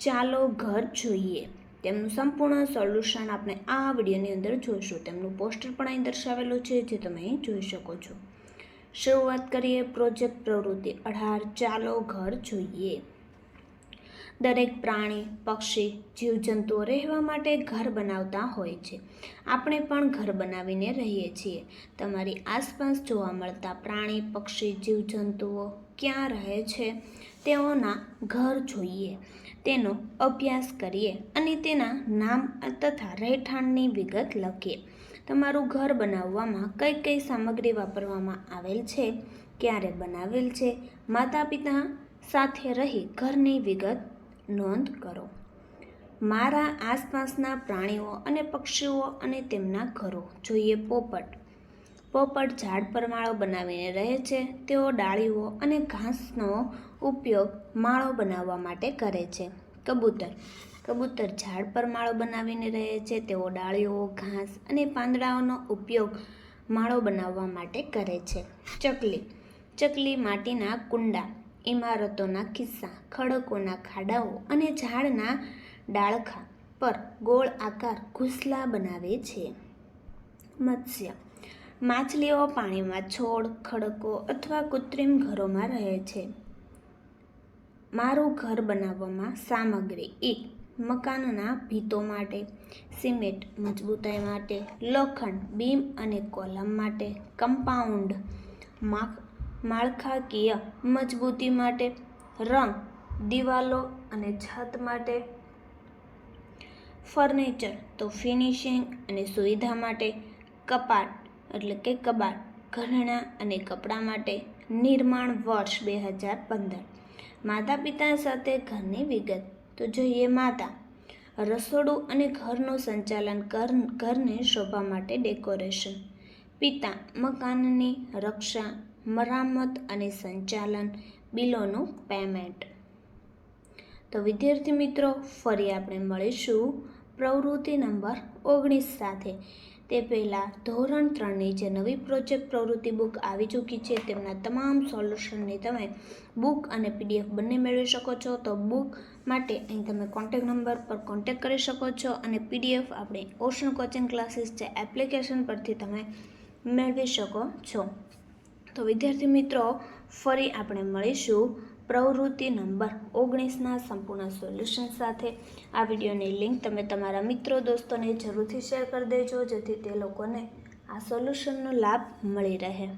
ચાલો ઘર જોઈએ. તેમનું સંપૂર્ણ સોલ્યુશન આપણે આ વિડીયોની અંદર જોઈશું. તેમનું પોસ્ટર પણ અહીં દર્શાવેલું છે, જે તમે અહીં જોઈ શકો છો. શરૂઆત કરીએ પ્રોજેક્ટ પ્રવૃત્તિ અઢાર. ચાલો ઘર જોઈએ. દરેક પ્રાણી, પક્ષી, જીવજંતુઓ રહેવા માટે ઘર બનાવતા હોય છે. આપણે પણ ઘર બનાવીને રહીએ છીએ. તમારી આસપાસ જોવા મળતા પ્રાણી, પક્ષી, જીવજંતુઓ ક્યાં રહે છે? તેઓના ઘર જોઈએ. તેનો અભ્યાસ કરીએ અને તેના નામ તથા રહેઠાણની વિગત લખીએ. તમારું ઘર બનાવવામાં કઈ કઈ સામગ્રી વાપરવામાં આવેલ છે? ક્યારે બનાવેલ છે? માતા પિતા સાથે રહી ઘરની વિગત નોંધ કરો. મારા આસપાસના પ્રાણીઓ અને પક્ષીઓ અને તેમના ઘરો. જોઈએ પોપટ. પોપટ ઝાડ પર માળો બનાવીને રહે છે. તેઓ ડાળીઓ અને ઘાસનો ઉપયોગ માળો બનાવવા માટે કરે છે. કબૂતર. કબૂતર ઝાડ પર માળો બનાવીને રહે છે. તેઓ ડાળીઓ, ઘાસ અને પાંદડાઓનો ઉપયોગ માળો બનાવવા માટે કરે છે. ચકલી. ચકલી માટીના કુંડા. ઇમારતોના ખિસ્સા, ખડકોના ખાડાઓ અને ઝાડના ડાળખા પર ગોળ આકાર ઘૂંસલા બનાવે છે. મત્સ્ય. માછલીઓ પાણીમાં છોડ, ખડકો અથવા કૃત્રિમ ઘરોમાં રહે છે. મારું ઘર બનાવવામાં સામગ્રી એક, મકાનના ભીતો માટે, સિમેન્ટ મજબૂતાઈ માટે, લોખંડ, બીમ અને કોલમ માટે, કમ્પાઉન્ડ માળખાકીય મજબૂતી માટે, રંગ, દિવાલો અને છત માટે. ફર્નિચર તો ફિનિશિંગ અને સુવિધા માટે, કપાટ એટલે કે કબાટ, ઘરેણાં અને કપડાં માટે. નિર્માણ વર્ષ બે હજાર પંદર. માતા પિતા સાથે ઘરની વિગત તો જોઈએ માતા. રસોડું અને ઘરનું સંચાલન ઘર ઘરને શોભા માટે ડેકોરેશન પિતા મકાનની રક્ષા મરામત અને સંચાલન બિલોનું પેમેન્ટ. તો વિદ્યાર્થી મિત્રો, ફરી આપણે મળીશું પ્રવૃત્તિ નંબર ઓગણીસ સાથે. તે પહેલાં ધોરણ ત્રણની જે નવી પ્રોજેક્ટ પ્રવૃત્તિ બુક આવી ચૂકી છે, તેમના તમામ સોલ્યુશનની તમે બુક અને પીડીએફ બંને મેળવી શકો છો. તો બુક માટે અહીં તમે કોન્ટેક નંબર પર કોન્ટેક કરી શકો છો અને પીડીએફ આપણે ઓશન કોચિંગ ક્લાસીસ જે એપ્લિકેશન પરથી તમે મેળવી શકો છો. તો વિદ્યાર્થી મિત્રો, ફરી આપણે મળીશું પ્રવૃત્તિ નંબર ઓગણીસના સંપૂર્ણ સોલ્યુશન સાથે. આ વિડીયોની લિંક તમે તમારા મિત્રો દોસ્તોને જરૂરથી શેર કરી દેજો, જેથી તે લોકોને આ સોલ્યુશનનો લાભ મળી રહે.